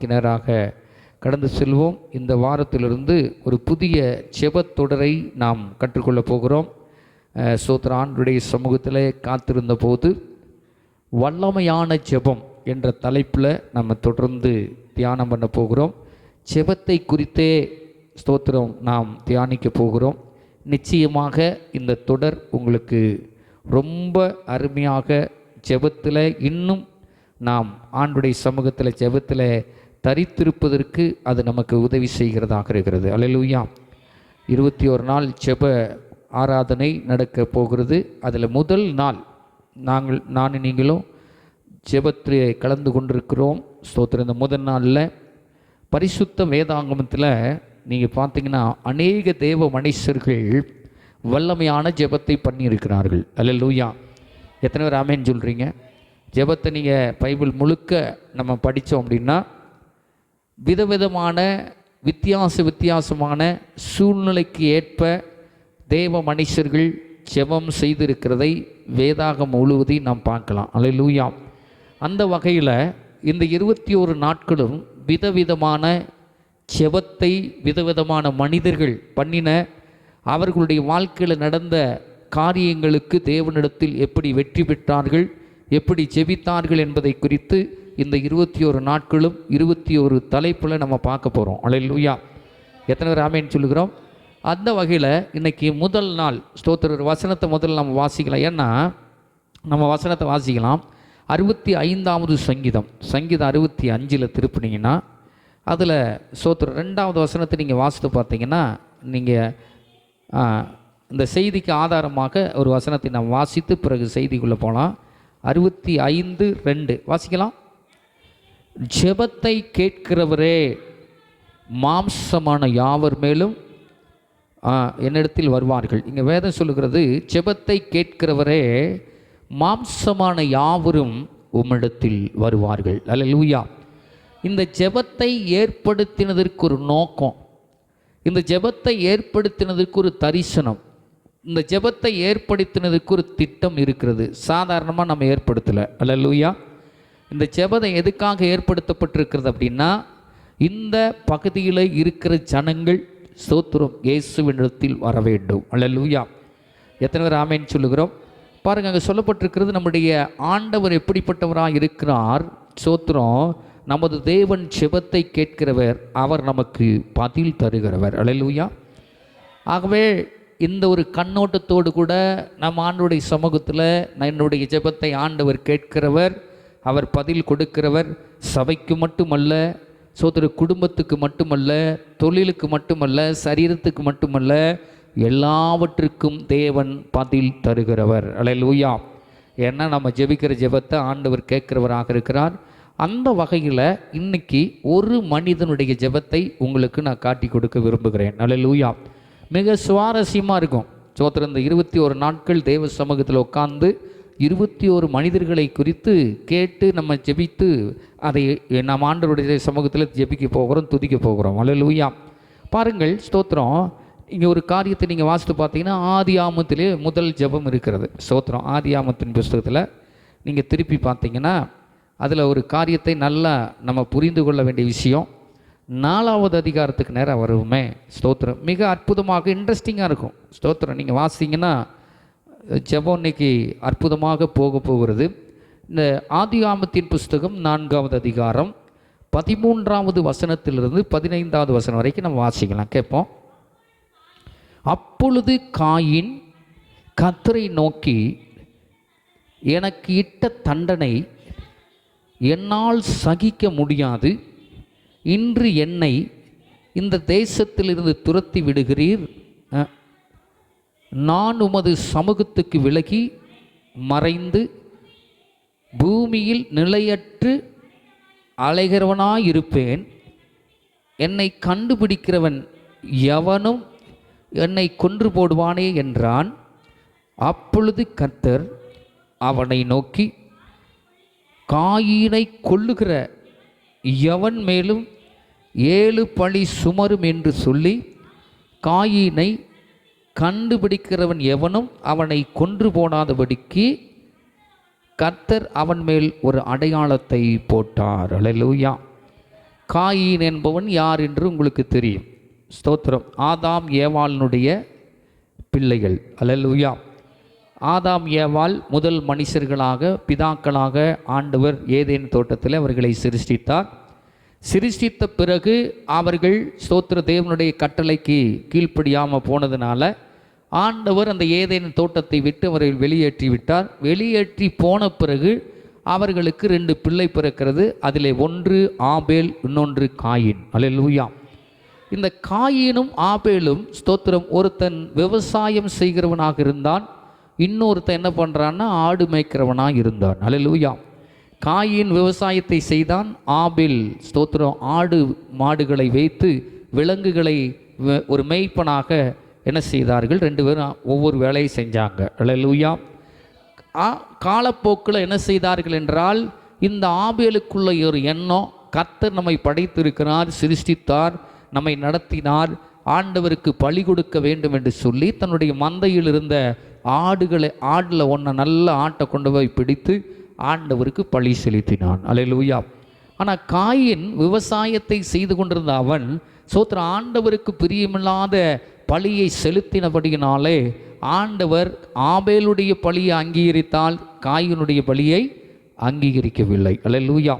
வார்த்தைக்கு நேராக கடந்து செல்வோம். இந்த வாரத்திலிருந்து ஒரு புதிய செபத்தொடரை நாம் கற்றுக்கொள்ளப் போகிறோம். சோத்ர ஆண்டுடைய சமூகத்தில் காத்திருந்த போது வல்லமையான ஜெபம் என்ற தலைப்பில் நம்ம தொடர்ந்து தியானம் பண்ண போகிறோம். ஜெபத்தை குறித்தே ஸ்தோத்திரம் நாம் தியானிக்க போகிறோம். நிச்சயமாக இந்த தொடர் உங்களுக்கு ரொம்ப அருமையாக ஜெபத்தில் இன்னும் நாம் ஆண்டுடைய சமூகத்தில் ஜெபத்தில் தரித்திருப்பதற்கு அது நமக்கு உதவி செய்கிறதாக இருக்கிறது. அல்லேலூயா. இருபத்தி ஒரு நாள் ஜெப ஆராதனை நடக்க போகிறது. அதில் முதல் நாள் நாங்கள் நான் நீங்களும் ஜெபத்திலே கலந்து கொண்டிருக்கிறோம். ஸ்தோத்திரம். இந்த முதல் நாளில் பரிசுத்த வேதாங்கமத்தில் நீங்கள் பார்த்தீங்கன்னா அநேக தேவ மனுஷர்கள் வல்லமையான ஜெபத்தை பண்ணியிருக்கிறார்கள். அல்லேலூயா. எத்தனை பேர் ஆமேன்னு சொல்கிறீங்க ஜெபத்தை நீங்கள் பைபிள் முழுக்க நம்ம படித்தோம் அப்படின்னா விதவிதமான வித்தியாச வித்தியாசமான சூழ்நிலைக்கு ஏற்ப தேவ மனுஷர்கள் ஜெபம் செய்திருக்கிறதை வேதாகம் முழுவதை நாம் பார்க்கலாம். அல்லேலூயா அந்த வகையில் இந்த இருபத்தி ஒரு நாட்களும் விதவிதமான ஜெபத்தை விதவிதமான மனிதர்கள் பண்ணின அவர்களுடைய வாழ்க்கையில் நடந்த காரியங்களுக்கு தேவனிடத்தில் எப்படி வெற்றி பெற்றார்கள் எப்படி ஜெபித்தார்கள் என்பதை குறித்து இந்த இருபத்தி ஒரு நாட்களும் இருபத்தி ஒரு தலைப்பில் நம்ம பார்க்க போகிறோம் அல்லேலூயா எத்தனை பேர் ஆமேன்னு சொல்லுகிறோம்? அந்த வகையில் இன்றைக்கி முதல் நாள் ஸ்தோத்திர வசனத்தை முதல்ல நம்ம வாசிக்கலாம். ஏன்னா நம்ம வசனத்தை வாசிக்கலாம். அறுபத்தி ஐந்தாவது சங்கீதம். சங்கீதம் அறுபத்தி அஞ்சில் திருப்பினீங்கன்னா அதில் சோத்திர ரெண்டாவது வசனத்தை நீங்கள் வாசித்து பார்த்தீங்கன்னா நீங்கள் இந்த செய்திக்கு ஆதாரமாக ஒரு வசனத்தை நாம் வாசித்து பிறகு செய்திக்குள்ளே போகலாம் அறுபத்தி ஐந்து ரெண்டு. வாசிக்கலாம். ஜெபத்தை கேட்கிறவரே மாம்சமான யாவர் மேலும் ஆ, என்னிடத்தில் வருவார்கள். இங்கே வேதம் சொல்லுகிறது ஜெபத்தை கேட்கிறவரே மாம்சமான யாவரும் உம்மிடத்தில் வருவார்கள். அல்லேலூயா. இந்த ஜெபத்தை ஏற்படுத்தினதற்கு ஒரு நோக்கம். இந்த ஜெபத்தை ஏற்படுத்தினதற்கு ஒரு தரிசனம். இந்த ஜெபத்தை ஏற்படுத்தினதுக்கு ஒரு திட்டம் இருக்கிறது. சாதாரணமாக நம்ம ஏற்படுத்தலை. அல்லேலூயா. இந்த ஜெபத்தை எதுக்காக ஏற்படுத்தப்பட்டிருக்கிறது அப்படின்னா இந்த பகுதியில் இருக்கிற ஜனங்கள் சோத்திரம் இயேசுவினிடத்தில் வர வேண்டும். அல்லூயா எத்தனை பேர் ஆமேன்னு சொல்லுகிறோம்? பாருங்க அங்கே சொல்லப்பட்டிருக்கிறது நம்முடைய ஆண்டவர் எப்படிப்பட்டவராக இருக்கிறார்? சோத்திரம் நமது தேவன் செபத்தை கேட்கிறவர் அவர் நமக்கு பதில் தருகிறவர். அழலூயா ஆகவே இந்த ஒரு கண்ணோட்டத்தோடு கூட நம் ஆண்டுடைய சமூகத்தில் என்னுடைய ஜெபத்தை ஆண்டவர் கேட்கிறவர் அவர் பதில் கொடுக்கிறவர் சபைக்கு மட்டுமல்ல சோதர குடும்பத்துக்கு மட்டுமல்ல தொழிலுக்கு மட்டுமல்ல சரீரத்துக்கு மட்டுமல்ல எல்லாவற்றுக்கும் தேவன் பதில் தருகிறவர். அல்லேலூயா ஏன்னா நம்ம ஜெபிக்கிற ஜெபத்தை ஆண்டவர் கேட்கிறவராக இருக்கிறார். அந்த வகையில் இன்னைக்கு ஒரு மனிதனுடைய ஜெபத்தை உங்களுக்கு நான் காட்டி கொடுக்க விரும்புகிறேன். அல்லேலூயா மிக சுவாரஸ்யமாக இருக்கும். சோத்திர இந்த இருபத்தி ஒரு நாட்கள் தேவ சமூகத்தில் உட்கார்ந்து இருபத்தி ஒரு மனிதர்களை குறித்து கேட்டு நம்ம ஜெபித்து அதை நாம் ஆண்டவருடைய சமூகத்தில் ஜெபிக்க போகிறோம் துதிக்க போகிறோம். அல்லேலூயா பாருங்கள் ஸ்தோத்திரம். இங்கே ஒரு காரியத்தை நீங்கள் வாசித்து பார்த்தீங்கன்னா ஆதி ஆமத்திலே முதல் ஜெபம் இருக்கிறது. ஸ்தோத்திரம். ஆதி ஆமத்தின் புஸ்தகத்தில் நீங்கள் திருப்பி பார்த்தீங்கன்னா அதில் ஒரு காரியத்தை நல்லா நம்ம புரிந்து கொள்ள வேண்டிய விஷயம். நாலாவது அதிகாரத்துக்கு நேரம் வருவோமே. ஸ்தோத்திரம். மிக அற்புதமாக இன்ட்ரெஸ்டிங்காக இருக்கும். ஸ்தோத்திரம். நீங்கள் வாசித்தீங்கன்னா ஜெபம் இன்னைக்கு அற்புதமாக போக போகிறது. இந்த ஆதிகாமத்தின் புஸ்தகம் நான்காவது அதிகாரம் பதிமூன்றாவது வசனத்திலிருந்து பதினைந்தாவது வசனம் வரைக்கும் நம்ம வாசிக்கலாம் கேட்போம். அப்பொழுது காயின் கத்தரை நோக்கி எனக்கு இட்ட தண்டனை என்னால் சகிக்க முடியாது. இன்று என்னை இந்த தேசத்திலிருந்து துரத்தி விடுகிறீர். நான் உமது சமூகத்துக்கு விலகி மறைந்து பூமியில் நிலையற்று அலைகிறவனாயிருப்பேன். என்னை கண்டுபிடிக்கிறவன் எவனும் என்னை கொன்று போடுவானே என்றான். அப்பொழுது கர்த்தர் அவனை நோக்கி காயினை கொள்ளுகிற எவன் மேலும் ஏழு பழி சுமரும்? என்று சொல்லி காயினை கண்டுபிடிக்கிறவன் எவனும் அவனை கொன்று போனாதபடிக்கு கர்த்தர் அவன் மேல் ஒரு அடையாளத்தை போட்டார். அல்லேலூயா காயின் என்பவன் யார் என்று உங்களுக்கு தெரியும். ஸ்தோத்திரம். ஆதாம் ஏவாளனுடைய பிள்ளைகள். அல்லேலூயா ஆதாம் ஏவாள் முதல் மனுஷர்களாக பிதாக்களாக ஆண்டவர் ஏதேன் தோட்டத்தில் அவர்களை சிருஷ்டித்தார். சிருஷ்டித்த பிறகு அவர்கள் ஸ்தோத்திர தேவனுடைய கட்டளைக்கு கீழ்ப்படியாமல் போனதுனால ஆண்டவர் அந்த ஏதேனும் தோட்டத்தை விட்டு அவரை வெளியேற்றி விட்டார். வெளியேற்றி போன பிறகு அவர்களுக்கு ரெண்டு பிள்ளை பிறக்கிறது. அதில் ஒன்று ஆபேல் இன்னொன்று காயின். அல்லேலூயா இந்த காயினும் ஆபேலும் ஸ்தோத்திரம் ஒருத்தன் விவசாயம் செய்கிறவனாக இருந்தான் இன்னொருத்தன் என்ன பண்ணுறான்னா ஆடு மேய்க்கிறவனாக இருந்தான். அல்லேலூயா காயின் விவசாயத்தை செய்தான் ஆபேல். ஸ்தோத்திரம் ஆடு மாடுகளை வைத்து விலங்குகளை ஒரு மேய்ப்பனாக என்ன செய்தார்கள்? ரெண்டு பேரும் ஒவ்வொரு வேலையை செஞ்சாங்க. லூயா காலப்போக்கில் என்ன செய்தார்கள் என்றால் இந்த ஆபியலுக்குள்ள ஒரு எண்ணம் கத்தர் நம்மை படைத்திருக்கிறார் சிருஷ்டித்தார் நம்மை நடத்தினார் ஆண்டவருக்கு பழி கொடுக்க வேண்டும் என்று சொல்லி தன்னுடைய மந்தையில் இருந்த ஆடுகளை ஆடில் ஒன்றை நல்ல ஆட்டை கொண்டு போய் பிடித்து ஆண்டவருக்கு பழி செலுத்தினான். அலையலூயா ஆனால் காயின் விவசாயத்தை செய்து கொண்டிருந்த அவன் சோத்திர ஆண்டவருக்கு பிரியமில்லாத பழியை செலுத்தினபடியினாலே ஆண்டவர் ஆபேலுடைய பழியை அங்கீகரித்தால் காயினுடைய பலியை அங்கீகரிக்கவில்லை. அல்லேலூயா.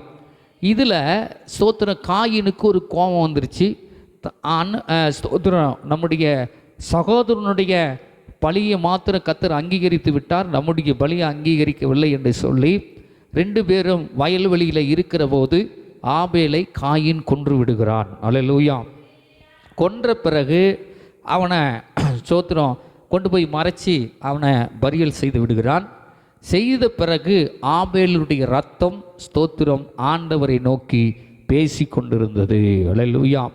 இதில் சோத்திர காயினுக்கு ஒரு கோபம் வந்துருச்சு. த- அண்ண- ஸ்தோத்திரம் நம்முடைய சகோதரனுடைய பலியை மாத்திர கத்தர் அங்கீகரித்து விட்டார். நம்முடைய பலியை அங்கீகரிக்கவில்லை என்று சொல்லி ரெண்டு பேரும் வயல்வெளியில் இருக்கிற போது ஆபேலை காயின் கொன்று விடுகிறான். அல்லேலூயா. கொன்ற பிறகு அவனை சோத்திரம் கொண்டு போய் மறைச்சி அவனை பரியல் செய்து விடுகிறான். செய்த பிறகு ஆபேலுடைய ரத்தம் ஸ்தோத்திரம் ஆண்டவரை நோக்கி பேசி கொண்டிருந்தது. அல்லேலூயா.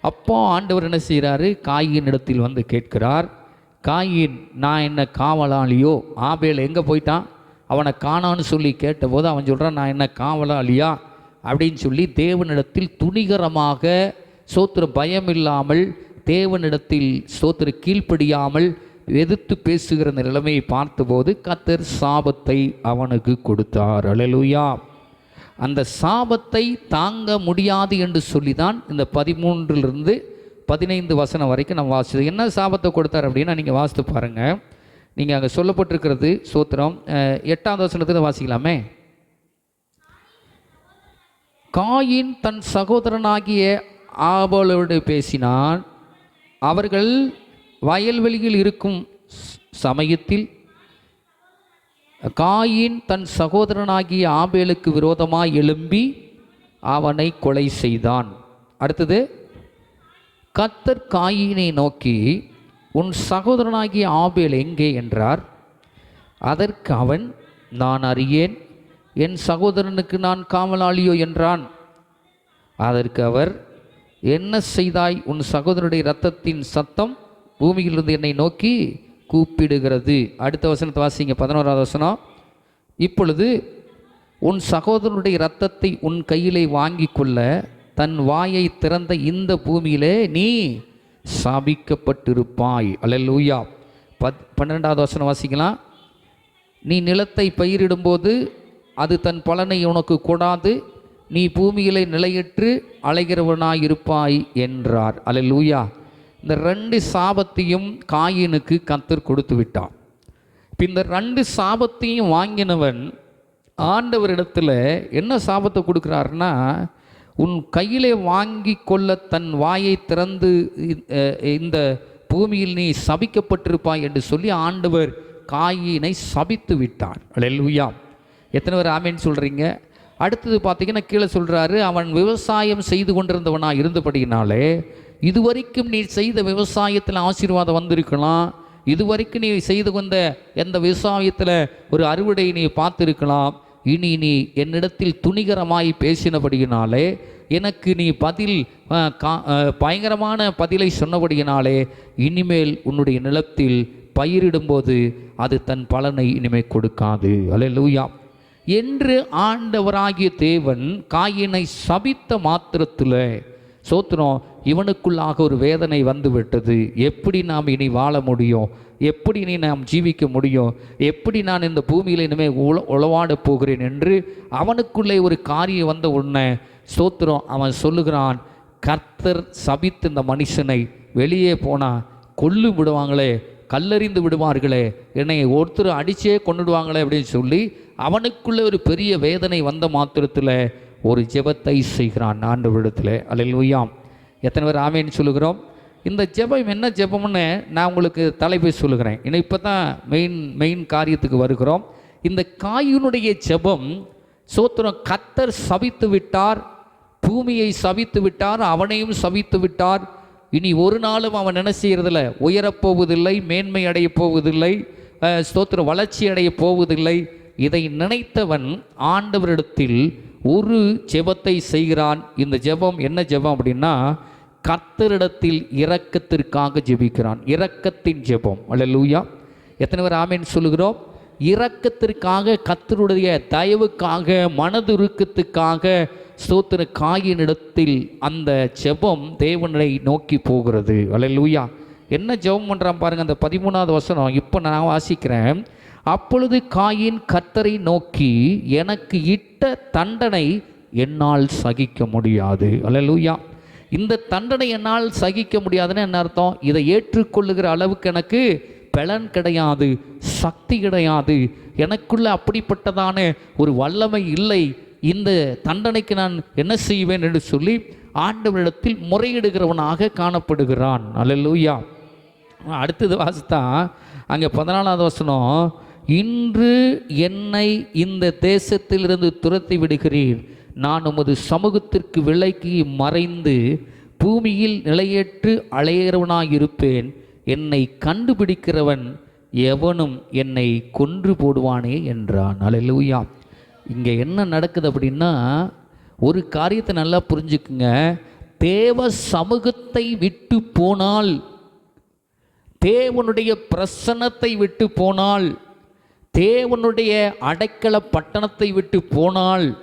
அப்போ ஆண்டவர் என்ன செய்கிறாரு? காயின் இடத்தில் வந்து கேட்கிறார். காயின் நான் என்ன காவலாளியோ? ஆபேல் எங்கே போயிட்டான்? அவனை காணான்னு சொல்லி கேட்டபோது அவன் சொல்கிறான் நான் என்ன காவலாளியா? அப்படின்னு சொல்லி தேவனிடத்தில் துணிகரமாக சோத்திர பயம் இல்லாமல் தேவனிடத்தில் சோத்திர கீழ்ப்படியாமல் எதிர்த்து பேசுகிற அந்த நிலைமையை பார்த்தபோது கத்தர் சாபத்தை அவனுக்கு கொடுத்தார். அழலுயா அந்த சாபத்தை தாங்க முடியாது என்று சொல்லி தான் இந்த பதிமூன்றிலிருந்து பதினைந்து வசனம் வரைக்கும் நம்ம வாசிச்சது. என்ன சாபத்தை கொடுத்தார் அப்படின்னா நீங்கள் வாசித்து பாருங்கள் நீங்கள் அங்கே சொல்லப்பட்டிருக்கிறது சூத்திரம். எட்டாவது வசனத்தில் வாசிக்கலாமே. காயின் தன் சகோதரனாகிய ஆபோலோடு பேசினான். அவர்கள் வயல்வெளியில் இருக்கும் சமயத்தில் காயின் தன் சகோதரனாகிய ஆபேலுக்கு விரோதமாக எழும்பி அவனை கொலை செய்தான். அடுத்தது கத்தர் காயினை நோக்கி உன் சகோதரனாகிய ஆபேல் எங்கே? என்றார். அதற்கு அவன் நான் அறியேன். என் சகோதரனுக்கு நான் காவலாளியோ? என்றான். அதற்கு அவர் என்ன செய்தாய்? உன் சகோதரனுடைய இரத்தத்தின் சத்தம் பூமியிலிருந்து என்னை நோக்கி கூப்பிடுகிறது. அடுத்த வசனத்தை வாசிங்க பதினோராவது வசனம். இப்பொழுது உன் சகோதரனுடைய இரத்தத்தை உன் கையிலே வாங்கி கொள்ள தன் வாயை திறந்த இந்த பூமியிலே நீ சாபிக்கப்பட்டிருப்பாய். அல்லேலூயா. பத் பன்னெண்டாவது வசனம் வாசிக்கலாம். நீ நிலத்தை பயிரிடும்போது அது தன் பலனை உனக்கு கொடாது. நீ பூமியிலே நிலையற்று அலைகிறவனாயிருப்பாய் என்றார். அல்லேலூயா. இந்த ரெண்டு சாபத்தையும் காயினுக்கு கத்தர் கொடுத்து விட்டான் இப்போ இந்த ரெண்டு சாபத்தையும் வாங்கினவன் ஆண்டவரிடத்தில் என்ன சாபத்தை கொடுக்குறாருன்னா உன் கையிலே வாங்கி கொள்ள தன் வாயை திறந்து இந்த பூமியில் நீ சபிக்கப்பட்டிருப்பாய் என்று சொல்லி ஆண்டவர் காயினை சபித்து விட்டார். அல்லேலூயா எத்தனை பேர் ஆமேன்னு சொல்கிறீங்க அடுத்தது பார்த்தீங்கன்னா கீழே சொல்கிறாரு அவன் விவசாயம் செய்து கொண்டிருந்தவனாக இருந்தபடியினாலே இதுவரைக்கும் நீ செய்த விவசாயத்தில் ஆசீர்வாதம் வந்திருக்கலாம். இதுவரைக்கும் நீ செய்து கொண்ட எந்த விவசாயத்தில் ஒரு அறுவடை நீ பார்த்துருக்கலாம். இனி நீ என்னிடத்தில் துணிகரமாய் பேசினபடியினாலே எனக்கு நீ பதில் கா- பயங்கரமான பதிலை சொன்னபடியினாலே இனிமேல் உன்னுடைய நிலத்தில் பயிரிடும்போது அது தன் பலனை இனிமேல் கொடுக்காது. அல்லேலூயா என்று ஆண்டவராகிய தேவன் காயினை சபித்த மாத்திரத்தில் சோத்திரம் இவனுக்குள்ளாக ஒரு வேதனை வந்து விட்டது எப்படி நாம் இனி வாழ முடியும்? எப்படி இனி நாம் ஜீவிக்க முடியும்? எப்படி நான் இந்த பூமியில் இனிமேல் உள உளவாட போகிறேன் என்று அவனுக்குள்ளே ஒரு காரியம் வந்த உடனே சோத்திரம் அவன் சொல்லுகிறான் கர்த்தர் சபித்து இந்த மனுஷனை வெளியே போனால் கொல்லு விடுவாங்களே கல்லறிந்து விடுவார்களே என்னை ஒருத்தர் அடிச்சே கொண்டுடுவாங்களே அப்படின்னு சொல்லி அவனுக்குள்ளே ஒரு பெரிய வேதனை வந்த மாத்திரத்தில் ஒரு ஜெபத்தை செய்கிறான் ஆண்டவரிடத்தில். அல்லேலூயாம் எத்தனை பேர் ஆமேன்னு சொல்லுகிறோம்? இந்த ஜெபம் என்ன ஜெபம்னு நான் உங்களுக்கு தலைப்பை சொல்லுகிறேன். இன்னும் இப்போ தான் மெயின் மெயின் காரியத்துக்கு வருகிறோம். இந்த காயினுடைய ஜெபம் சோத்திரம் கத்தர் சவித்து விட்டார் பூமியை சவித்து விட்டார் அவனையும் சவித்து விட்டார். இனி ஒரு நாளும் அவன் என்ன செய்யறதில்ல? உயரப்போவதில்லை மேன்மை அடையப் போவதில்லை ஸ்தோத்திரம் வளர்ச்சி அடையப் போவதில்லை. இதை நினைத்தவன் ஆண்டவரிடத்தில் ஒரு ஜெபத்தை செய்கிறான். இந்த ஜெபம் என்ன ஜெபம் அப்படின்னா கர்த்தரிடத்தில் இரக்கத்திற்காக ஜெபிக்கிறான். இரக்கத்தின் ஜெபம். அல்லேலூயா. எத்தனை பேர் ஆமேன்னு சொல்லுகிறோம்? இரக்கத்திற்காக கத்தருடைய தயவுக்காக மனதுருக்கத்துக்காக ஸ்தோத்திர காயினிடத்தில் அந்த ஜெபம் தேவனை நோக்கி போகிறது. அல்லேலூயா. என்ன ஜெபம் பண்ணுறான் பாருங்க அந்த பதிமூணாவது வசனம். இப்போ நான் வாசிக்கிறேன். அப்பொழுது காயின் கர்த்தரை நோக்கி எனக்கு இட்ட தண்டனை என்னால் சகிக்க முடியாது. அல்லேலூயா. இந்த தண்டனை என்னால் சகிக்க முடியாதுன்னு என்ன அர்த்தம்? இதை ஏற்றுக்கொள்ளுகிற அளவுக்கு எனக்கு பலன் கிடையாது சக்தி கிடையாது. எனக்குள்ள அப்படிப்பட்டதான ஒரு வல்லமை இல்லை. இந்த தண்டனைக்கு நான் என்ன செய்வேன் என்று சொல்லி ஆண்டவரிடத்தில் முறையிடுகிறவனாக காணப்படுகிறான். அல்லேலூயா. அடுத்தது வாசித்தான் அங்கே பதினாலாவது வசனம் இன்று என்னை இந்த தேசத்திலிருந்து துரத்தி விடுகிறீர். நான் உமது சமூகத்திற்கு விலகி மறைந்து பூமியில் நிலையற்று அலையறவனாயிருப்பேன். என்னை கண்டுபிடிக்கிறவன் எவனும் என்னை கொன்று போடுவானே என்றான். அலையலூயா இங்கே என்ன நடக்குது அப்படின்னா ஒரு காரியத்தை நல்லா புரிஞ்சுக்குங்க. தேவ சமூகத்தை விட்டு போனால் தேவனுடைய பிரசன்னத்தை விட்டு போனால் தேவனுடைய அடைக்கல பட்டணத்தை விட்டு போனால்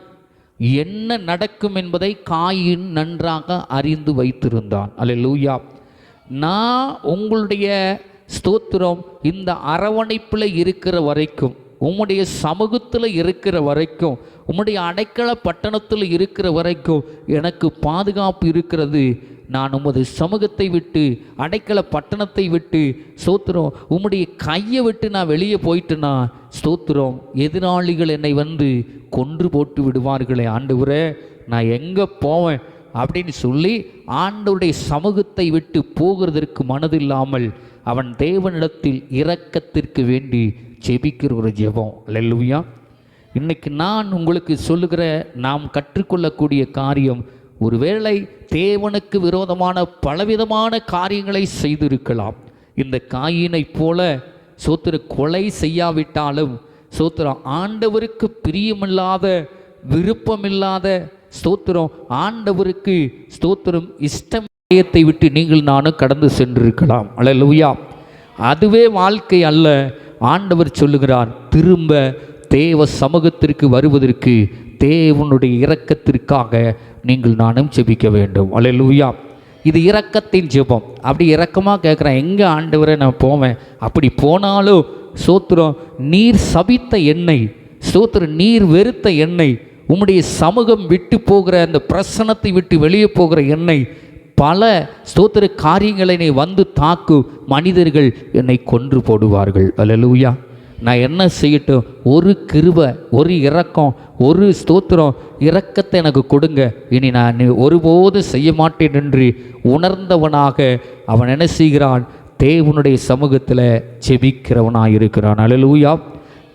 என்ன நடக்கும் என்பதை காயின் நன்றாக அறிந்து வைத்திருந்தான். அல்ல லூயா நான் உங்களுடைய ஸ்தோத்திரம் இந்த அரவணைப்பில் இருக்கிற வரைக்கும் உம்முடைய சமூகத்தில் இருக்கிற வரைக்கும் உம்முடைய அடைக்கல பட்டணத்தில் இருக்கிற வரைக்கும் எனக்கு பாதுகாப்பு இருக்கிறது. நான் உமது சமூகத்தை விட்டு அடைக்கல பட்டணத்தை விட்டு ஸ்தோத்திரம் உம்முடைய கையை விட்டு நான் வெளியே போயிட்டேன்னா ஸ்தோத்திரம் எதிராளிகள் என்னை வந்து கொன்று போட்டு விடுவார்களே ஆண்டவரே நான் எங்கே போவேன்? அப்படின்னு சொல்லி ஆண்டவருடைய சமூகத்தை விட்டு போகிறதற்கு மனதில்லாமல் அவன் தேவனிடத்தில் இரக்கத்திற்கு வேண்டி ஜெபிக்கிற ஒரு ஜெபம். லெல்லுவியா இன்னைக்கு நான் உங்களுக்கு சொல்லுகிற நாம் கற்றுக்கொள்ளக்கூடிய காரியம் ஒருவேளை தேவனுக்கு விரோதமான பலவிதமான காரியங்களை செய்திருக்கலாம். இந்த காயினைப் போல சோத்திர கொலை செய்யாவிட்டாலும் சோத்திரம் ஆண்டவருக்கு பிரியமில்லாத விருப்பமில்லாத ஸ்தோத்திரம் ஆண்டவருக்கு ஸ்தோத்திரம் இஷ்டமயத்தை விட்டு நீங்கள் நானும் கடந்து சென்றிருக்கலாம். அல்லேலூயா அதுவே வாழ்க்கை அல்ல. ஆண்டவர் சொல்லுகிறார் திரும்ப தேவ சமூகத்திற்கு வருவதற்கு தேவனுடைய இரக்கத்திற்காக நீங்கள் நானும் ஜெபிக்க வேண்டும். அல்லேலூயா இது இரக்கத்தின் ஜெபம். அப்படி இரக்கமாக கேட்குறேன் எங்கே ஆண்டவரை நான் போவேன்? அப்படி போனாலும் சோத்திரம் நீர் சபித்த எண்ணெய் சோத்திரம் நீர் வெறுத்த எண்ணெய் உம்முடைய சமூகம் விட்டு போகிற அந்த பிரசனத்தை விட்டு வெளியே போகிற எண்ணெய் பல ஸ்தோத்திர காரியங்களை என்னை வந்து தாக்கு மனிதர்கள் என்னை கொன்று போடுவார்கள். அலலூயா நான் என்ன செய்யட்டும்? ஒரு கிருப ஒரு இறக்கம் ஒரு ஸ்தோத்திரம் இறக்கத்தை எனக்கு கொடுங்க. இனி நான் ஒருபோது செய்ய மாட்டேன் என்று உணர்ந்தவனாக அவன் என்ன செய்கிறான்? தேவனுடைய சமூகத்தில் ஜெபிக்கிறவனாக இருக்கிறான் அலலூயா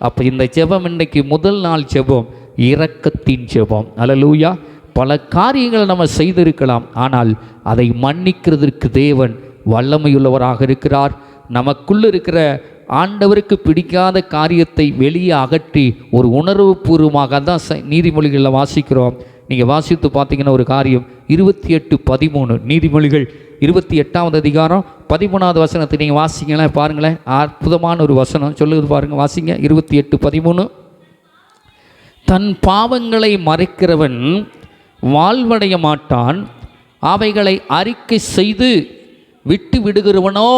அப்போ இந்த ஜெபம் இன்னைக்கு முதல் நாள் ஜெபம் இரக்கத்தின் ஜெபம். அலலூயா பல காரியங்களை நம்ம செய்திருக்கலாம். ஆனால் அதை மன்னிக்கிறதற்கு தேவன் வல்லமையுள்ளவராக இருக்கிறார். நமக்குள்ள இருக்கிற ஆண்டவருக்கு பிடிக்காத காரியத்தை வெளியே அகற்றி ஒரு உணர்வுபூர்வமாக தான் ச- நீதிமொழிகளில் வாசிக்கிறோம். நீங்கள் வாசித்து பார்த்தீங்கன்னா ஒரு காரியம். இருபத்தி எட்டு பதிமூணு. நீதிமொழிகள் இருபத்தி எட்டாவது அதிகாரம் பதிமூணாவது வசனத்தை நீங்கள் வாசிங்களேன் பாருங்களேன். அற்புதமான ஒரு வசனம். சொல்லுது பாருங்கள் வாசிங்க. இருபத்தி எட்டு பதிமூணு. தன் பாவங்களை மறைக்கிறவன் வாழ்வடைய மாட்டான். அவைகளை அறிக்கை செய்து விட்டு விடுகிறவனோ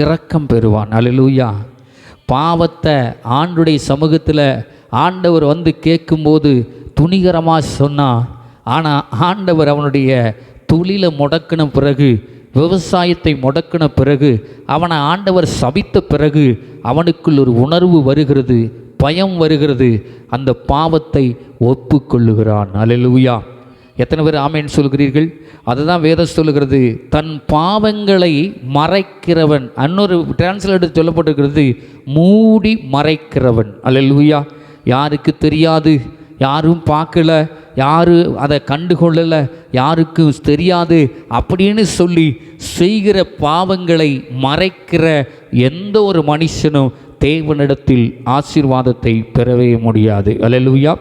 இரக்கம் பெறுவான். அல்லேலூயா பாவத்தை ஆண்டுடைய சமூகத்தில் ஆண்டவர் வந்து கேட்கும்போது துணிகரமாக சொன்னான் ஆனால் ஆண்டவர் அவனுடைய தொழிலை முடக்கின பிறகு விவசாயத்தை முடக்கின பிறகு அவனை ஆண்டவர் சபித்த பிறகு அவனுக்குள் ஒரு உணர்வு வருகிறது பயம் வருகிறது. அந்த பாவத்தை ஒப்புக்கொள்ளுகிறான். அல்லேலூயா எத்தனை பேர் ஆமேன்னு சொல்கிறீர்கள்? அதுதான் வேதம் சொல்லுகிறது. தன் பாவங்களை மறைக்கிறவன் இன்னொரு டிரான்ஸ்லேட்டர் சொல்லப்பட்டிருக்கிறது மூடி மறைக்கிறவன். அல்லேலூயா. யாருக்கு தெரியாது? யாரும் பார்க்கல. யாரு அதை கண்டுகொள்ளலை? யாருக்கும் தெரியாது? அப்படின்னு சொல்லி செய்கிற பாவங்களை மறைக்கிற எந்த ஒரு மனுஷனும் தேவனிடத்தில் ஆசீர்வாதத்தை பெறவே முடியாது. அல்லேலூயா.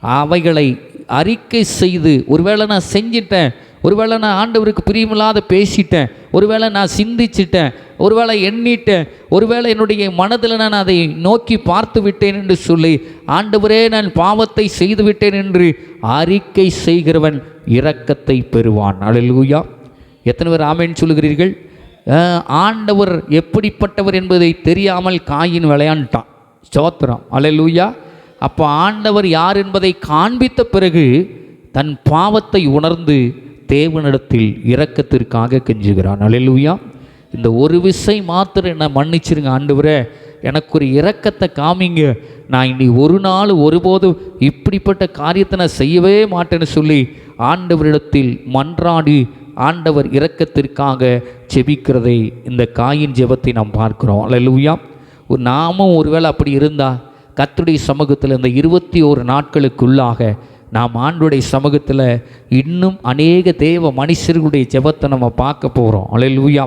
அவைகளை அறிக்கை செய்து ஒருவேளை நான் செஞ்சிட்டேன் ஒருவேளை நான் ஆண்டவருக்கு பிரியமில்லாத பேசிட்டேன் ஒருவேளை நான் சிந்திச்சிட்டேன் ஒருவேளை எண்ணிட்டேன் ஒருவேளை என்னுடைய மனதில் நான் அதை நோக்கி பார்த்து விட்டேன் என்று சொல்லி ஆண்டவரே நான் பாவத்தை செய்து விட்டேன் என்று அறிக்கை செய்கிறவன் இரக்கத்தை பெறுவான். அழலூயா எத்தனை பேர் ஆமேன்னு சொல்லுகிறீர்கள்? ஆண்டவர் எப்படிப்பட்டவர் என்பதை தெரியாமல் காயின் விளையாண்டான். ஸ்தோத்திரம். அலையலூயா அப்போ ஆண்டவர் யார் என்பதை காண்பித்த பிறகு தன் பாவத்தை உணர்ந்து தேவனிடத்தில் இரக்கத்திற்காக கெஞ்சுகிறான். அலையலூயா இந்த ஒரு விசை மாத்திரம் என்னை மன்னிச்சிருங்க ஆண்டவரே. எனக்கு ஒரு இரக்கத்தை காமிங்க. நான் இனி ஒரு நாள் ஒருபோதும் இப்படிப்பட்ட காரியத்தை நான் செய்யவே மாட்டேன்னு சொல்லி ஆண்டவரிடத்தில் மன்றாடி ஆண்டவர் இரக்கத்திற்காக செபிக்கிறதை இந்த காயின் ஜெபத்தை நாம் பார்க்கிறோம். அல்லேலூயா ஒரு நாமும் ஒருவேளை அப்படி இருந்தால் கத்துடைய சமூகத்தில் இந்த இருபத்தி ஓரு நாட்களுக்குள்ளாக நாம் ஆண்டுடைய சமூகத்தில் இன்னும் அநேக தேவ மனுஷர்களுடைய ஜெபத்தை நம்ம பார்க்க போகிறோம் அல்லேலூயா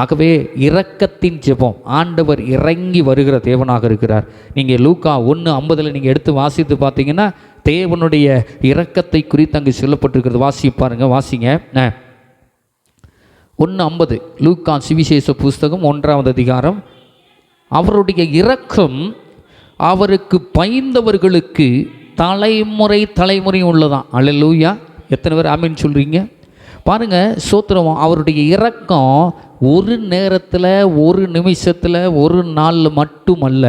ஆகவே இரக்கத்தின் ஜெபம். ஆண்டவர் இறங்கி வருகிற தேவனாக இருக்கிறார். நீங்கள் லூக்கா ஒன்று ஐம்பதில் நீங்கள் எடுத்து வாசித்து பார்த்தீங்கன்னா தேவனுடைய இரக்கத்தை குறித்து அங்கே சொல்லப்பட்டிருக்கிறது. வாசி பாருங்க வாசிங்க. ஒன்று ஐம்பது. லூக்கா சிவிசேஷ புஸ்தகம் ஒன்றாவது அதிகாரம். அவருடைய இரக்கம் அவருக்கு பயந்தவர்களுக்கு தலைமுறை தலைமுறை உள்ளதான். அழலூயா எத்தனை பேர் ஆமீன் சொல்கிறீங்க பாருங்கள் சோத்திரம் அவருடைய இறக்கம் ஒரு நேரத்தில் ஒரு நிமிஷத்தில் ஒரு நாளில் மட்டுமல்ல.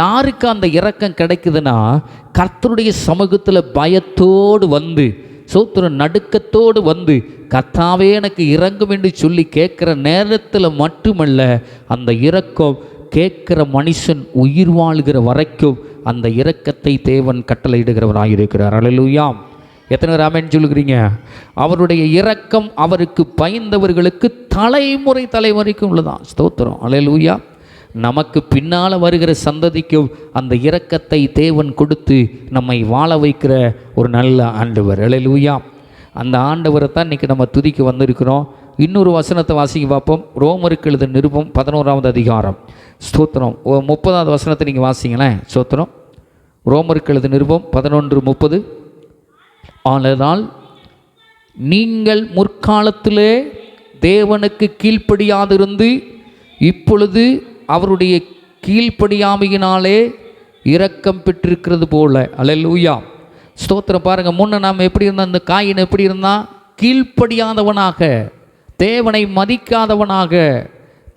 யாருக்கு அந்த இறக்கம் கிடைக்குதுன்னா கர்த்தருடைய சமூகத்தில் பயத்தோடு வந்து சோத்திரம் நடுக்கத்தோடு வந்து கர்த்தாவே எனக்கு இறங்கும் என்று சொல்லி கேட்குற நேரத்தில் மட்டுமல்ல அந்த இறக்கம் கேட்குற மனுஷன் உயிர் வாழ்கிற வரைக்கும் அந்த இரக்கத்தை தேவன் கட்டளையிடுகிறவராக இருக்கிறார் அழலுயாம் எத்தனை பேர் ஆமென் சொல்லுகிறீங்க? அவருடைய இரக்கம் அவருக்கு பயந்தவர்களுக்கு தலைமுறை தலைமுறைக்கும் உள்ளதான் ஸ்தோத்திரம். அழலுயா நமக்கு பின்னால் வருகிற சந்ததிக்கும் அந்த இரக்கத்தை தேவன் கொடுத்து நம்மை வாழ வைக்கிற ஒரு நல்ல ஆண்டவர். அழலுயா அந்த ஆண்டவரை தான் இன்றைக்கி நம்ம துதிக்க வந்திருக்கிறோம். இன்னொரு வசனத்தை வாசிக்க பார்ப்போம். ரோமருக்கு எழுத நிருபம் பதினோராவது அதிகாரம். ஸ்தோத்திரம். ஓ, முப்பதாவது வசனத்தை நீங்கள் வாசிங்களேன். ஸ்தோத்திரம். ரோமருக்கு எழுத நிருபம் பதினொன்று முப்பது. ஆனால் நீங்கள் முற்காலத்திலே தேவனுக்கு கீழ்ப்படியாதிருந்து இப்பொழுது அவருடைய கீழ்ப்படியாமையினாலே இரக்கம் பெற்றிருக்கிறது போல. அல்லேலூயா. ஸ்தோத்திரம் பாருங்கள் முன்னே நாம் எப்படி இருந்தோம்? அந்த காயின் எப்படி இருந்தால் கீழ்ப்படியாதவனாக. தேவனை மதிக்காதவனாக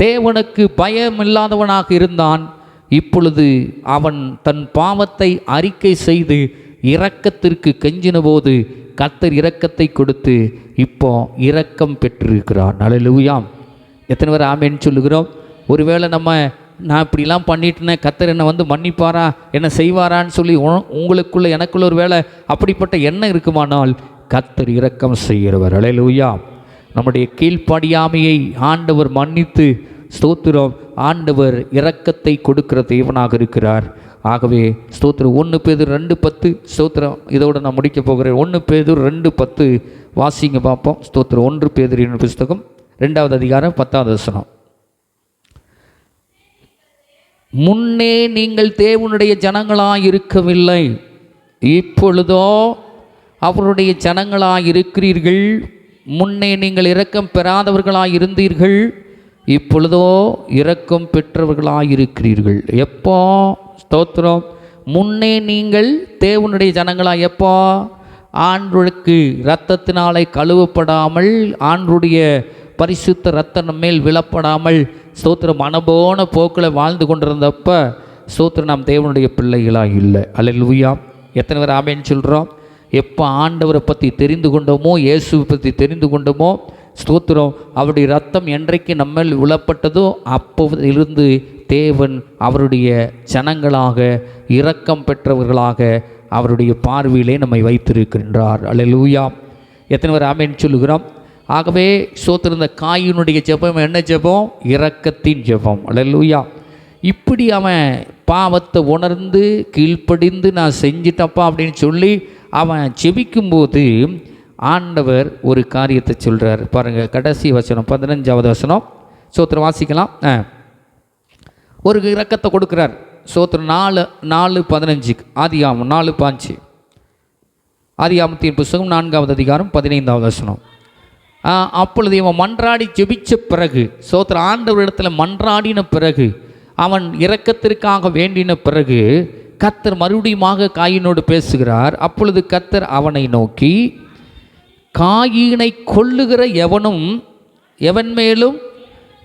தேவனுக்கு பயம் இல்லாதவனாக இருந்தான். இப்பொழுது அவன் தன் பாவத்தை அறிக்கை செய்து இரக்கத்திற்கு கெஞ்சின போது கர்த்தர் இரக்கத்தை கொடுத்து இப்போ இரக்கம் பெற்றிருக்கிறான் அழலுயாம் எத்தனை பேர் ஆமேன்னு சொல்லுகிறோம்? ஒருவேளை நம்ம நான் இப்படிலாம் பண்ணிட்டேனே கத்தர் என்னை வந்து மன்னிப்பாரா என்ன செய்வாரான்னு சொல்லி உ- உங்களுக்குள்ள எனக்குள்ள ஒரு வேளை அப்படிப்பட்ட எண்ணம் இருக்குமானால் கத்தர் இரக்கம் செய்கிறவர். அலையலூயா நம்முடைய கீழ்ப்படியாமையை ஆண்டவர் மன்னித்து ஸ்தோத்திரம். ஆண்டவர் இரக்கத்தை கொடுக்கிற தேவனாக இருக்கிறார். ஆகவே ஸ்தோத்திரம். ஒன்று பேது ரெண்டு பத்து. ஸ்தோத்திரம். இதோட நான் முடிக்க போகிறேன். ஒன்று பேது ரெண்டு பத்து. வாசிங்க பார்ப்போம். ஸ்தோத்திரம். ஒன்று பேதரின் புஸ்தகம். ரெண்டாவது அதிகாரம் பத்தாவது வசனம். முன்னே நீங்கள் தேவனுடைய ஜனங்களாக இருக்கவில்லை இப்பொழுதோ அவருடைய ஜனங்களாக இருக்கிறீர்கள் முன்னே நீங்கள் இரக்கம் பெறாதவர்களாய் இருந்தீர்கள் இப்பொழுதோ இரக்கம் பெற்றவர்களாக இருக்கிறீர்கள். எப்போ? ஸ்தோத்திரம். முன்னே நீங்கள் தேவனுடைய ஜனங்களா எப்போ? ஆண்டுக்கு இரத்தத்தினாலே கழுவப்படாமல் ஆண்டுடைய பரிசுத்த ரத்தம் மேல் விழப்படாமல் ஸ்தோத்திரம் மனபோன போக்கில் வாழ்ந்து கொண்டிருந்தப்ப ஸ்தோத்திரம் நாம் தேவனுடைய பிள்ளைகளாக இல்லை. அல்லேலூயா. எத்தனை பேர் ஆமேன்னு சொல்கிறோம் எப்போ ஆண்டவரை பற்றி தெரிந்து கொண்டோமோ இயேசுவை பற்றி தெரிந்து கொண்டோமோ ஸ்தோத்திரம் அவருடைய ரத்தம் என்றைக்கு நம்மேல் விழப்பட்டதோ இருந்து தேவன் அவருடைய ஜனங்களாக இரக்கம் பெற்றவர்களாக அவருடைய பார்வையிலே நம்மை வைத்திருக்கின்றார். அலலூயா எத்தனை பேர் ஆமேன் சொல்லுகிறோம்? ஆகவே சோத்திருந்த காயினுடைய ஜெபம் என்ன ஜெபம்? இரக்கத்தின் ஜெபம். அலலூயா இப்படி அவன் பாவத்தை உணர்ந்து கீழ்ப்படிந்து நான் செஞ்சிட்டப்பா அப்படின்னு சொல்லி அவன் ஜெபிக்கும்போது ஆண்டவர் ஒரு காரியத்தை சொல்கிறார் பாருங்கள் கடைசி வசனம் பதினஞ்சாவது வசனம். சோத்திரம் வாசிக்கலாம். ஆ. ஒரு இரக்கத்தை கொடுக்குறார். சோத்திரம் நாலு நாலு பதினஞ்சு ஆதியாமம் நாலு பாஞ்சு. ஆதியாமத்தின் புஸ்தகம் நான்காவது அதிகாரம் பதினைந்தாவது வசனம். அப்பொழுது இவன் மன்றாடி ஜெபிச்ச பிறகு சோத்திர ஆண்டவரிடத்தில் மன்றாடின பிறகு அவன் இரக்கத்திற்காக வேண்டின பிறகு கத்தர் மறுபடியுமாக காயினோடு பேசுகிறார். அப்பொழுது கத்தர் அவனை நோக்கி காயினை கொல்லுகிற எவனும் எவன் மேலும்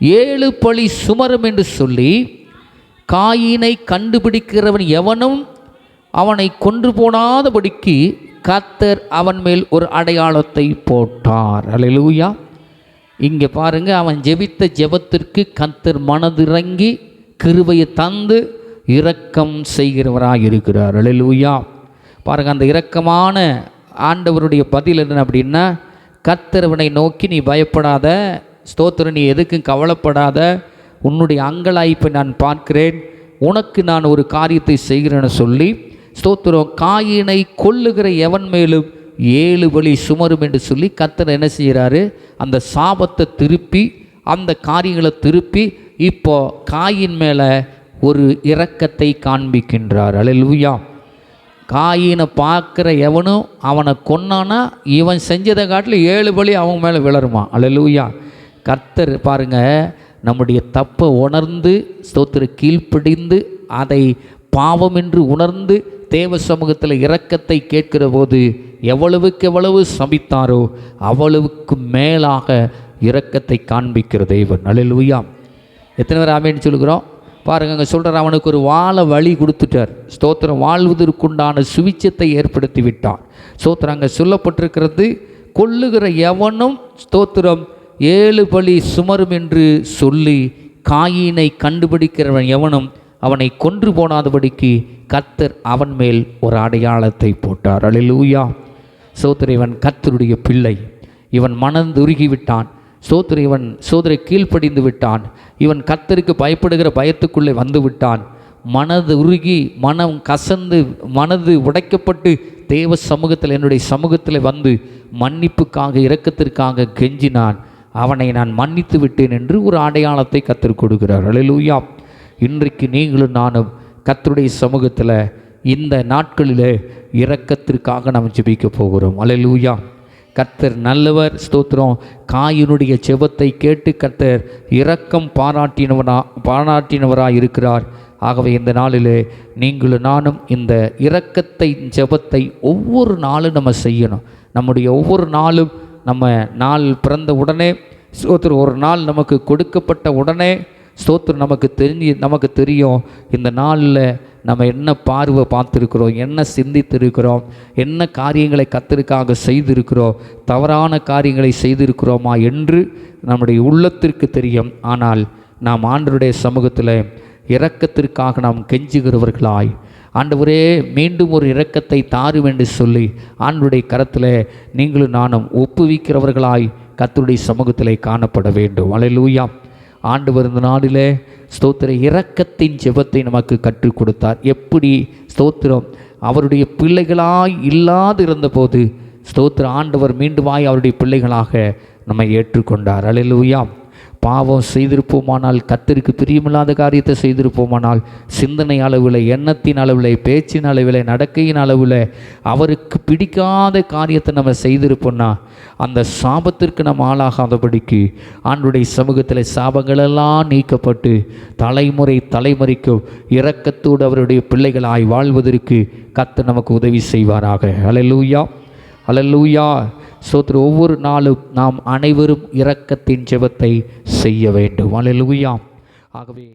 ஏழு பழி சுமரும் என்று சொல்லி காயினை கண்டுபிடிக்கிறவன் எவனும் அவனை கொன்று போடாதபடிக்கு கத்தர் அவன் மேல் ஒரு அடையாளத்தை போட்டார். அலையலூயா இங்கே பாருங்கள் அவன் ஜெபித்த ஜெபத்திற்கு கத்தர் மனதிறங்கி கிருவையை தந்து இரக்கம் செய்கிறவராக இருக்கிறார். அல்லேலூயா பாருங்கள் அந்த இரக்கமான ஆண்டவருடைய பதில் என்ன அப்படின்னா கத்தரவனை நோக்கி நீ பயப்படாத ஸ்தோத்திரம் நீ எதுக்கும் கவலைப்படாத உன்னுடைய அங்கலாய்ப்பை நான் பார்க்கிறேன் உனக்கு நான் ஒரு காரியத்தை செய்கிறேன்னு சொல்லி ஸ்தோத்திரம் காயினை கொல்லுகிற எவன் மேலும் ஏழு வழி சுமரும் என்று சொல்லி கத்தர் என்ன செய்கிறாரு? அந்த சாபத்தை திருப்பி அந்த காரியங்களை திருப்பி இப்போ காயின் மேலே ஒரு இரக்கத்தை காண்பிக்கின்றார். அல்லேலூயா காயினை பார்க்குற எவனும் அவனை கொன்னானா இவன் செஞ்சதை காட்டில் ஏழு பலி அவன் மேலே விளருமா அல்லேலூயா கர்த்தர் பாருங்க நம்முடைய தப்பை உணர்ந்து ஸ்தோத்திர கீழ்ப்பிடிந்து அதை பாவம் என்று உணர்ந்து தேவ சமூகத்தில் இரக்கத்தை கேட்கிற போது எவ்வளவுக்கு எவ்வளவு சமித்தாரோ அவ்வளவுக்கு மேலாக இரக்கத்தை காண்பிக்கிற தெய்வன் அல்லேலூயா எத்தனை பேர் ஆமேன்னு சொல்கிறோம் பாருங்க அங்கே சொல்கிறார் அவனுக்கு ஒரு வாழ வழி கொடுத்துட்டார். ஸ்தோத்திரம் வாழ்வதற்குண்டான சுவிச்சத்தை ஏற்படுத்தி விட்டார் ஸ்தோத்திரம் அங்கே சொல்லப்பட்டிருக்கிறது கொல்லுகிற எவனும் ஸ்தோத்திரம் ஏழு பலி சுமரும் என்று சொல்லி காயினை கண்டுபிடிக்கிறவன் எவனும் அவனை கொன்று போனாதபடிக்கு கத்தர் அவன் மேல் ஒரு அடையாளத்தை போட்டார். அழிலூயா சோத்திர இவன் கத்தருடைய பிள்ளை. இவன் மனந்துருகிவிட்டான் விட்டான் இவன் சோதரை கீழ்ப்படிந்து விட்டான். இவன் கத்தருக்கு பயப்படுகிற பயத்துக்குள்ளே வந்து விட்டான். மனது உருகி மனம் கசந்து மனது உடைக்கப்பட்டு தேவ சமூகத்தில் என்னுடைய சமூகத்தில் வந்து மன்னிப்புக்காக இரக்கத்திற்காக கெஞ்சினான். அவனை நான் மன்னித்து விட்டேன் என்று ஒரு அடையாளத்தை கத்தர் கொடுக்கிறார். அழலூயா இன்றைக்கு நீங்களும் நானும் கத்தருடைய சமூகத்தில் இந்த நாட்களில் இரக்கத்திற்காக நாம் ஜெபிக்க போகிறோம். அலலூயா கர்த்தர் நல்லவர் ஸ்தோத்திரம். காயினுடைய செபத்தை கேட்டு கர்த்தர் இரக்கம் பாராட்டினவனா பாராட்டினவராக இருக்கிறார். ஆகவே இந்த நாளிலே நீங்களும் நானும் இந்த இரக்கத்தை ஜெபத்தை ஒவ்வொரு நாளும் நம்ம செய்யணும். நம்முடைய ஒவ்வொரு நாளும் நம்ம நாள் பிறந்த உடனே ஸ்தோத்திரம் ஒரு நாள் நமக்கு கொடுக்கப்பட்ட உடனே ஸ்தோத்திரம் நமக்கு தெரிஞ்சு நமக்கு தெரியும். இந்த நாளில் நம்ம என்ன பார்வை பார்த்துருக்குறோம் என்ன சிந்தித்திருக்கிறோம் என்ன காரியங்களை கத்தருக்காக செய்திருக்கிறோம் தவறான காரியங்களை செய்திருக்கிறோமா என்று நம்முடைய உள்ளத்திற்கு தெரியும். ஆனால் நாம் ஆண்டருடைய சமூகத்தில் இரக்கத்திற்காக நாம் கெஞ்சுகிறவர்களாய். ஆண்டவரே மீண்டும் ஒரு இரக்கத்தை தாரும் என்று சொல்லி ஆண்டுடைய கரத்தில் நீங்களும் நானும் ஒப்புவிக்கிறவர்களாய் கத்துடைய சமூகத்திலே காணப்பட வேண்டும். அலையிலூயா ஆண்டு வருந்த நாளிலே ஸ்தோத்திர இரக்கத்தின் ஜெபத்தை நமக்கு கற்றுக் கொடுத்தார். எப்படி ஸ்தோத்திரம்? அவருடைய பிள்ளைகளாய் இல்லாது இருந்தபோது ஸ்தோத்திர ஆண்டவர் மீண்டுமாய் அவருடைய பிள்ளைகளாக நம்மை ஏற்றுக்கொண்டார். அலையிலூயா பாவம் செய்திருப்போமானால் கத்திற்கு பிரியமில்லாத காரியத்தை செய்திருப்போமானால் சிந்தனை அளவில் எண்ணத்தின் அளவில் பேச்சின் அளவில் நடக்கையின் அளவில் அவருக்கு பிடிக்காத காரியத்தை நம்ம செய்திருப்போம்னா அந்த சாபத்திற்கு நம்ம ஆளாகாதபடிக்கு ஆண்டுடைய சமூகத்தில் சாபங்களெல்லாம் நீக்கப்பட்டு தலைமுறை தலைமுறைக்கும் இரக்கத்தோடு அவருடைய பிள்ளைகளாய் வாழ்வதற்கு கத்து நமக்கு உதவி செய்வாராக. அல்லேலூயா அல்லேலூயா சோத்திர ஒவ்வொரு நாளும் நாம் அனைவரும் இரக்கத்தின் ஜெபத்தை செய்ய வேண்டும். அல்லேலூயா ஆகவே